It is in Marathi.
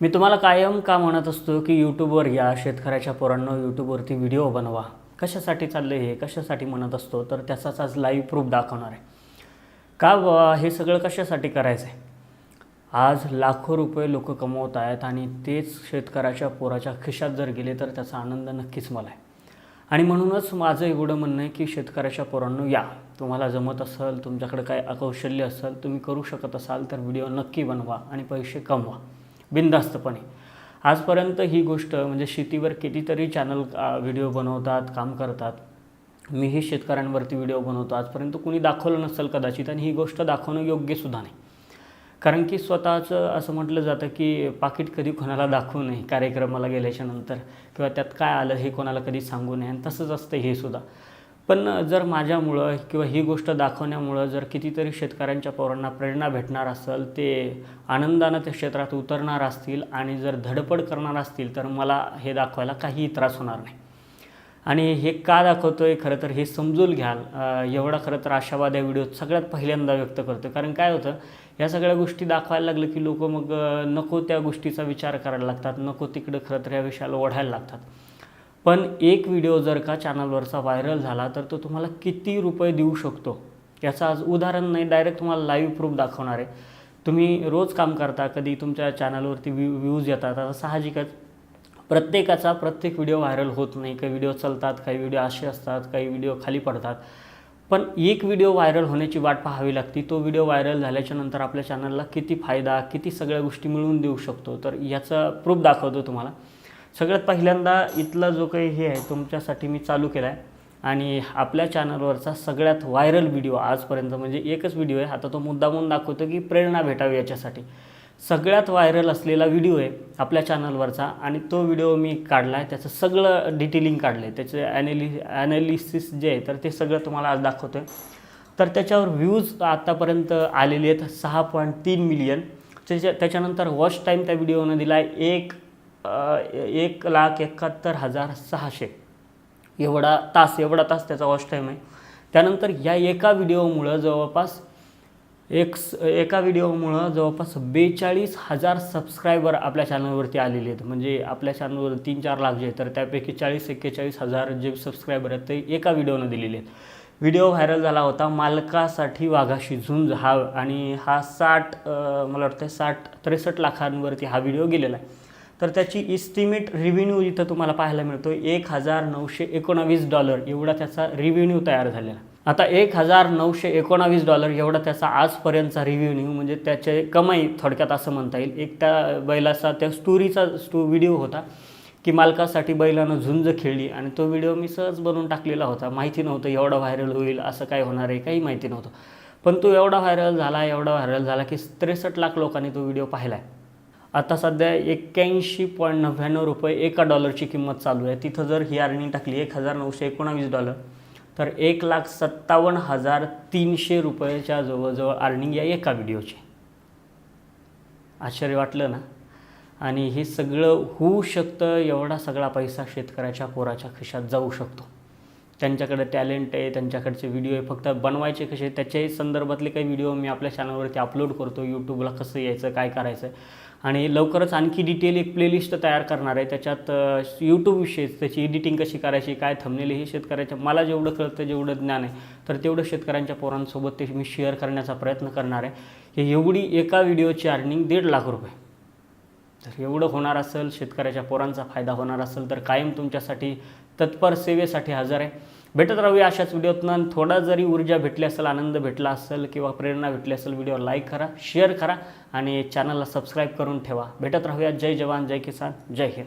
मी तुम्हाला कायम का म्हणत असतो की यूट्यूबवर या शेतकऱ्याच्या पोरांनो यूट्यूबवरती व्हिडिओ बनवा. कशासाठी चाललं हे? कशासाठी म्हणत असतो? तर त्याचाच आज लाईव्ह प्रूफ दाखवणार आहे. का बुवा, हे सगळं कशासाठी करायचं आहे आज लाखो रुपये लोक कमवत आहेत आणि तेच शेतकऱ्याच्या पोराच्या खिशात जर गेले तर त्याचा आनंद नक्कीच मला आहे. आणि म्हणूनच माझं एवढं म्हणणं आहे की शेतकऱ्याच्या पोरांनो या. तुम्हाला जमत असेल तुमच्याकडे काय अकौशल्य असेल तुम्ही करू शकत असाल तर व्हिडिओ नक्की बनवा आणि पैसे कमवा. बिनधास्तपणे. आजपर्यंत ही गोष्ट म्हणजे शेतीवर कितीतरी चॅनल व्हिडिओ बनवतात काम करतात. मीही शेतकऱ्यांवरती व्हिडिओ बनवतो. आजपर्यंत कुणी दाखवलं नसेल कदाचित आणि ही गोष्ट दाखवणं योग्यसुद्धा नाही. कारण की स्वतःचं असं म्हटलं जातं की पाकिट कधी कोणाला दाखवू नये कार्यक्रमाला गेल्याच्यानंतर किंवा त्यात काय आलं हे कोणाला कधी सांगू नये आणि तसंच असतं हे सुद्धा. पण जर माझ्यामुळं किंवा ही गोष्ट दाखवण्यामुळं जर कितीतरी शेतकऱ्यांच्या पोरांना प्रेरणा भेटणार असेल ते आनंदानं त्या क्षेत्रात उतरणार असतील आणि जर धडपड करणार असतील तर मला हे दाखवायला काहीही त्रास होणार नाही. आणि हे का दाखवतो आहे खरं तर हे समजून घ्याल. एवढा खरं तर आशावाद या व्हिडिओत सगळ्यात पहिल्यांदा व्यक्त करतो कारण काय होतं या सगळ्या गोष्टी दाखवायला लागलं की लोक मग नको त्या गोष्टीचा विचार करायला लागतात नको तिकडं खरं तर या विषयाला ओढायला लागतात. पण एक व्हिडिओ जर का चॅनलवरचा व्हायरल झाला तर तो तुम्हाला किती रुपये देऊ शकतो? याचं आज उदाहरण नाही डायरेक्ट तुम्हाला लाईव्ह प्रूफ दाखवणार आहे. तुम्ही रोज काम करता कधी तुमच्या चॅनलवरती व्ह्यू व्ह्यूज येतात आता साहजिकच प्रत्येकाचा प्रत्येक व्हिडिओ व्हायरल होत नाही. काही व्हिडिओ चालतात काही व्हिडिओ असे असतात काही व्हिडिओ खाली पडतात. पण एक व्हिडिओ व्हायरल होण्याची वाट पाहावी लागती. तो व्हिडिओ व्हायरल झाल्याच्यानंतर आपल्या चॅनलला किती फायदा किती सगळ्या गोष्टी मिळवून देऊ शकतो? तर याचा प्रूफ दाखवतो तुम्हाला. सगळ्यात पहिल्यांदा इथला जो काही हे आहे तुमच्यासाठी मी चालू केला आहे आणि आपल्या चॅनलवरचा सगळ्यात व्हायरल व्हिडिओ आजपर्यंत म्हणजे एकच व्हिडिओ आहे आता तो मुद्दामून दाखवतो की प्रेरणा भेटावी याच्यासाठी. सगळ्यात व्हायरल असलेला व्हिडिओ आहे आपल्या चॅनलवरचा आणि तो व्हिडिओ मी काढला आहे त्याचं सगळं डिटेलिंग काढलं आहे त्याचे ॲनालि ॲनालिसिस जे आहे तर ते सगळं तुम्हाला आज दाखवतो आहे तर त्याच्यावर व्ह्यूज आत्तापर्यंत आलेले आहेत सहा पॉईंट तीन मिलियन त्याच्या त्याच्यानंतर वॉच टाईम त्या व्हिडिओनं दिला आहे एक एक लाख एकाहत्तर हजार सहाशे. एवढा तास एवढा तास त्याचा वॉच टाईम आहे. त्यानंतर या एका व्हिडिओमुळं जवळपास एक स- एका व्हिडिओमुळं जवळपास बेचाळीस हजार सबस्क्रायबर आपल्या चॅनलवरती आलेले आहेत. म्हणजे आपल्या चॅनलवर तीन चार लाख जे आहेत तर त्यापैकी चाळीस एक्केचाळीस हजार जे सबस्क्रायबर आहेत ते एका व्हिडिओनं दिलेले आहेत. व्हिडिओ व्हायरल झाला होता मालकासाठी वाघाशी झुंज. हा आणि हा साठ मला वाटतं साठ त्रेसष्ट लाखांवरती हा व्हिडिओ गेलेला आहे. तर त्याची इस्टिमेट रिव्हेन्यू इथं तुम्हाला पाहायला मिळतो एक हजार नऊशे एकोणावीस डॉलर एवढा त्याचा रिव्हेन्यू तयार झालेला. आता एक हजार नऊशे एकोणावीस डॉलर एवढा त्याचा आजपर्यंतचा रिव्हेन्यू म्हणजे त्याचे कमाई थोडक्यात असं म्हणता येईल. एक त्या बैलाचा त्या स्टोरीचा स्टो व्हिडिओ होता की मालकासाठी बैलानं झुंज खेळली आणि तो व्हिडिओ मी सहज बनवून टाकलेला होता. माहिती नव्हतं एवढा व्हायरल होईल असं काय होणार आहे काही माहिती नव्हतं. पण तो एवढा व्हायरल झाला एवढा व्हायरल झाला की त्रेसष्ट लाख लोकांनी तो व्हिडिओ पाहिला आहे आता सध्या एक्क्याऐंशी पॉईंट नव्याण्णव रुपये एका डॉलरची किंमत चालू आहे. तिथं जर ही अर्निंग टाकली एक हजार नऊशे एकोणावीस डॉलर तर एक लाख सत्तावन्न हजार तीनशे रुपयाच्या जवळजवळ अर्निंग या एका व्हिडिओची. आश्चर्य वाटलं ना? आणि हे सगळं होऊ शकतं एवढा सगळा पैसा शेतकऱ्याच्या पोराच्या खिशात जाऊ शकतो. त्यांच्याकडे टॅलेंट आहे त्यांच्याकडचे व्हिडिओ आहे फक्त बनवायचे कसे? त्याच्याही संदर्भातले काही व्हिडिओ मी आपल्या चॅनलवरती अपलोड करतो यूट्यूबला कसं यायचं काय करायचं? आणि लवकरच आणखी डिटेल एक प्लेलिस्ट तयार करणार आहे. त्याच्यात यूट्यूबविषयी त्याची एडिटिंग कशी करायची काय थंबनेल हे शेतकऱ्याच्या मला जेवढं कळतं जेवढं ज्ञान आहे तर तेवढं शेतकऱ्यांच्या पोरांसोबत ते मी शेअर करण्याचा प्रयत्न करणार आहे. हे एवढी एका व्हिडिओची अर्निंग दीड लाख रुपये. तर एवढं होणार असेल शेतकऱ्याच्या पोरांचा फायदा होणार असेल तर कायम तुमच्यासाठी तत्पर सेवेसाठी हजर आहे. भेटत राहूया अशाच व्हिडिओतनं. थोडा जरी ऊर्जा भेटली असेल आनंद भेटला असेल किंवा प्रेरणा भेटली असेल व्हिडिओ लाईक करा शेअर करा आणि चॅनलला सबस्क्राईब करून ठेवा. भेटत राहूया. जय जवान जय किसान जय हिंद.